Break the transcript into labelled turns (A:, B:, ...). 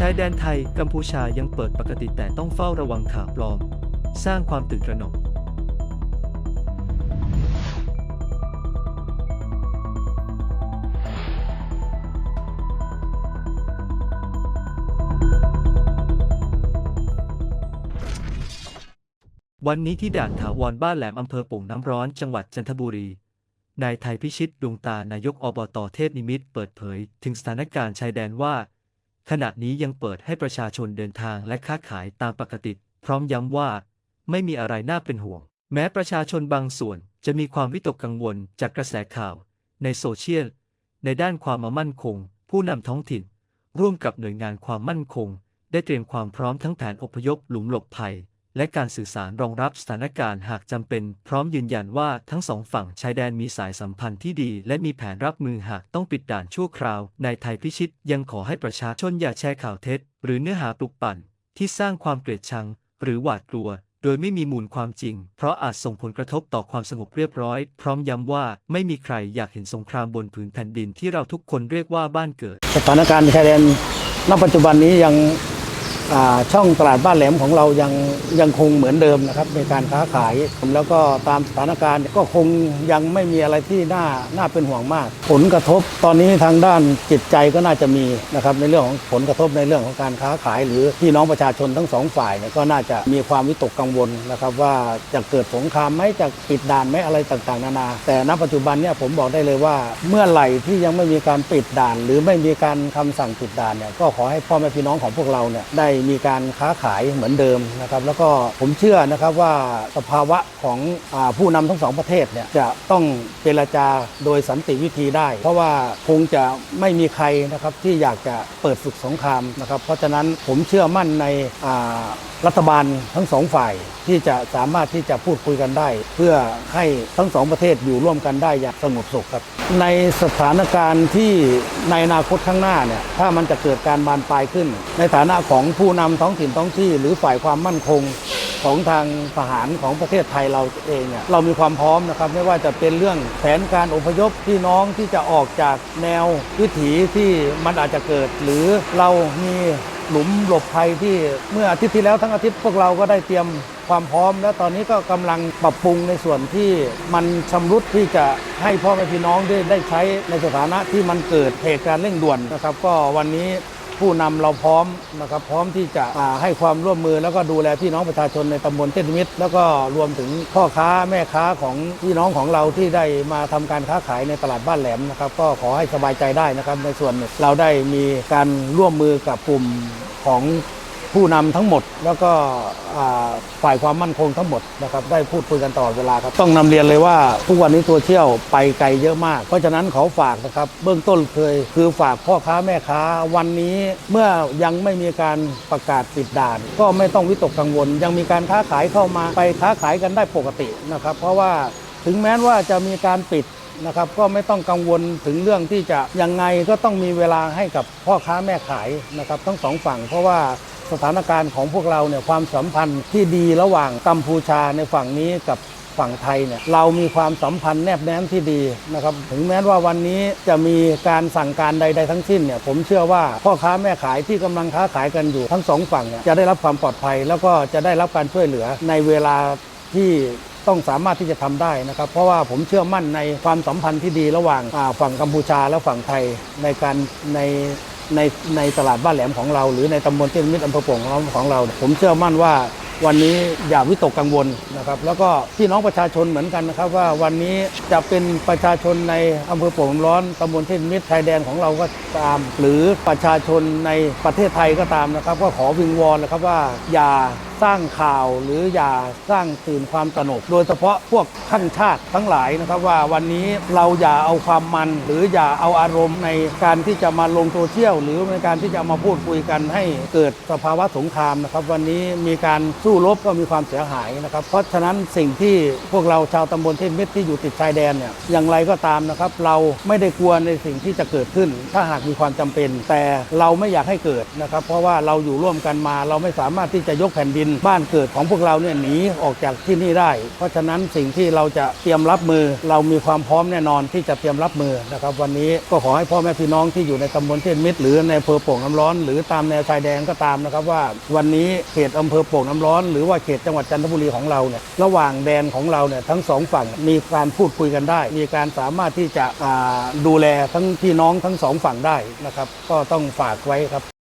A: ชายแดนไทยกัมพูชายังเปิดปกติแต่ต้องเฝ้าระวังข่าวปลอม สร้างความตื่นตระหนกวันนี้ที่ด่านถาวรบ้านแหลมอำเภอโป่งน้ำร้อนจังหวัดจันทบุรี นายไทยพิชิตดวงตานายกอบตเทพนิมิตเปิดเผย ถึงสถานการณ์ชายแดนว่า ขณะนี้ยังเปิดให้ประชาชนเดินทางและค้าขายตามปกติ พร้อมย้ำว่า ไม่มีอะไรน่าเป็นห่วง แม้ประชาชนบางส่วนจะมีความวิตกกังวลจากกระแสข่าว ในโซเชียล ในด้านความมั่นคง ผู้นำท้องถิ่น ร่วมกับหน่วยงานความมั่นคง ได้เตรียมความพร้อมทั้งแผนอพยพหลุมหลบภัย และการสื่อสารรองรับสถานการณ์หากจำเป็น พร้อมยืนยันว่าทั้งสองฝั่งชายแดนมีสายสัมพันธ์ที่ดี และมีแผนรับมือหากต้องปิดด่านชั่วคราวนายไทยพิชิตยังขอให้ประชาชนอย่าแชร์ข่าวเท็จ หรือเนื้อหาปลุกปั่น ที่สร้างความเกลียดชัง หรือหวาดกลัว โดยไม่มีมูลความจริง เพราะอาจส่งผลกระทบต่อความสงบเรียบร้อย พร้อมย้ำว่าไม่มีใครอยากเห็นสงครามบนผืนแผ่นดินที่เราทุกคนเรียกว่าบ้านเกิด
B: สถานการณ์ชายแดนณปัจจุบันนี้ยัง ช่องตลาดบ้านแหลมของเรายังยังคงเหมือนเดิมนะครับในการค้าขาย แล้วก็ตามสถานการณ์ก็คงยังไม่มีอะไรที่น่าน่าเป็นห่วงมาก ผลกระทบตอนนี้ทางด้านจิตใจก็น่าจะมีนะครับในเรื่องของผลกระทบในเรื่องของการค้าขาย หรือพี่น้องประชาชนทั้งสองฝ่ายเนี่ยก็น่าจะมีความวิตกกังวลนะครับว่าจะเกิดสงครามไหมจะปิดด่านไหมอะไรต่างๆ นานา แต่ณปัจจุบันเนี่ยผมบอกได้เลยว่า เมื่อไหร่ที่ยังไม่มีการปิดด่าน หรือไม่มีการคำสั่งปิดด่านเนี่ยก็ขอให้พ่อแม่พี่น้องของพวกเราเนี่ยได้มีการค้าขายเหมือนเดิมนะครับแล้วก็ผมเชื่อนะครับว่าสภาวะของอผู้นำทั้งสองประเทศเนี่ยจะต้องเจรจาโดยสันติวิธีได้ เพราะว่าคงจะไม่มีใครนะครับที่อยากจะเปิดศึกสงครามนะครับ เพราะฉะนั้นผมเชื่อมั่นในรัฐบาลทั้งสองฝ่ายที่จะสามารถที่จะพูดคุยกันได้ เพื่อให้ทั้งสองประเทศอยู่ร่วมกันได้อย่างสงบสุขครับ ในสถานการณ์ที่ในอนาคตข้างหน้าเนี่ยถ้ามันจะเกิดการบานปลายขึ้น ในฐานะของผูู้้นำท้องถิ่นท้องที่ หรือฝ่ายความมั่นคงของทางทหารของประเทศไทยเราเองเนี่ยเรามีความพร้อมนะครับ ไม่ว่าจะเป็นเรื่องแผนการอพยพพี่น้องที่จะออกจากแนววิถีที่มันอาจจะเกิด หรือเรามีหลุมหลบภัยที่เมื่ออาทิตย์ที่แล้วทั้งอาทิตย์พวกเราก็ได้เตรียมความพร้อม และตอนนี้ก็กำลังปรับปรุงในส่วนที่มันชำรุดที่จะให้พ่อแม่พี่น้องได้ได้ใช้ในสถานะที่มันเกิดเหตุการณ์เร่งด่วนนะครับ ก็วันนี้ ผู้นำเราพร้อมนะครับพร้อมที่จะให้ความร่วมมือแล้วก็ดูแลพี่น้องประชาชนในตำบลเทศมิตร แล้วก็รวมถึงพ่อค้าแม่ค้าของพี่น้องของเราที่ได้มาทำการค้าขายในตลาดบ้านแหลมนะครับ ก็ขอให้สบายใจได้นะครับในส่วนเราได้มีการร่วมมือกับกลุ่มของ ผู้นำทั้งหมด แล้วก็อ่าฝ่ายความมั่นคงทั้งหมดนะครับได้พูดคุยกันตลอดเวลาครับต้องนำเรียนเลยว่าทุกวันนี้โซเชียลไปไกลเยอะมาก เพราะฉะนั้นขอฝากนะครับเบื้องต้นเคย คือฝากพ่อค้าแม่ค้า วันนี้เมื่อยังไม่มีการประกาศปิดด่าน ก็ไม่ต้องวิตกกังวล ยังมีการค้าขายเข้ามาไปค้าขายกันได้ปกตินะครับเพราะว่าถึงแม้ว่าจะมีการปิดนะครับก็ไม่ต้องกังวลถึงเรื่องที่จะยังไงก็ต้องมีเวลาให้กับพ่อค้าแม่ขายนะครับทั้งสองฝั่ง เพราะว่า สถานการณ์ของพวกเราเนี่ยความสัมพันธ์ที่ดีระหว่างกัมพูชาในฝั่งนี้กับฝั่งไทยเนี่ยเรามีความสัมพันธ์แนบแน่นที่ดีนะครับถึงแม้ว่าวันนี้จะมีการสั่งการใด ๆ ทั้งสิ้นเนี่ยผมเชื่อว่าพ่อค้าแม่ขายที่กำลังค้าขายกันอยู่ทั้งสองฝั่งเนี่ยจะได้รับความปลอดภัย แล้วก็จะได้รับการช่วยเหลือในเวลาที่ต้องสามารถที่จะทำได้นะครับ เพราะว่าผมเชื่อมั่นในความสัมพันธ์ที่ดีระหว่างฝั่งกัมพูชาและฝั่งไทยในการใน ในในตลาดบ้านแหลมของเรา หรือในตำบลเทนมิตรอำเภอโป่งของเราของเรา ผมเชื่อมั่นว่าวันนี้อย่าวิตกกังวลนะครับ แล้วก็พี่น้องประชาชนเหมือนกันนะครับ ว่าวันนี้จะเป็นประชาชนในอำเภอโป่งร้อนตำบลเทนมิตรชายแดนของเราก็ตาม หรือประชาชนในประเทศไทยก็ตามนะครับ ก็ขอวิงวอนนะครับว่าอย่าสร้างข่าวหรืออย่าสร้างตื่นความตระหนก โดยเฉพาะพวกข้างชาติทั้งหลายนะครับว่าวันนี้เราอย่าเอาความมัน หรืออย่าเอาอารมณ์ในการที่จะมาลงโซเชียลหรือในการที่จะมาพูดคุยกันให้เกิดสภาวะสงครามนะครับ วันนี้มีการสู้รบก็มีความเสียหายนะครับ เพราะฉะนั้นสิ่งที่พวกเราชาวตำบลเทพมิตรที่อยู่ติดชายแดนเนี่ยอย่างไรก็ตามนะครับ เราไม่ได้กลัวในสิ่งที่จะเกิดขึ้น ถ้าหากมีความจำเป็น แต่เราไม่อยากให้เกิดนะครับ เพราะว่าเราอยู่ร่วมกันมา เราไม่สามารถที่จะยกแผ่นดินนบ้านเกิดของพวกเราเนี่ยหนีออกจากที่นี่ได้ เพราะฉะนั้นสิ่งที่เราจะเตรียมรับมือ เรามีความพร้อมแน่นอนที่จะเตรียมรับมือนะครับวันนี้ก็ขอให้พ่อแม่พี่น้องที่อยู่ในตำบลเทศมิตร หรือในอำเภอโป่งน้ำร้อน หรือตามแนวชายแดนก็ตามนะครับว่าวันนี้เขตอำเภอโป่งน้ำร้อน หรือว่าเขตจังหวัดจันทบุรีของเราเนี่ยระหว่างแดนของเราเนี่ยทั้งสองฝั่งมีการพูดคุยกันได้ มีการสามารถที่จะดูแลทั้งพี่น้องทั้งสองฝั่งได้นะครับ ก็ต้องฝากไว้ครับ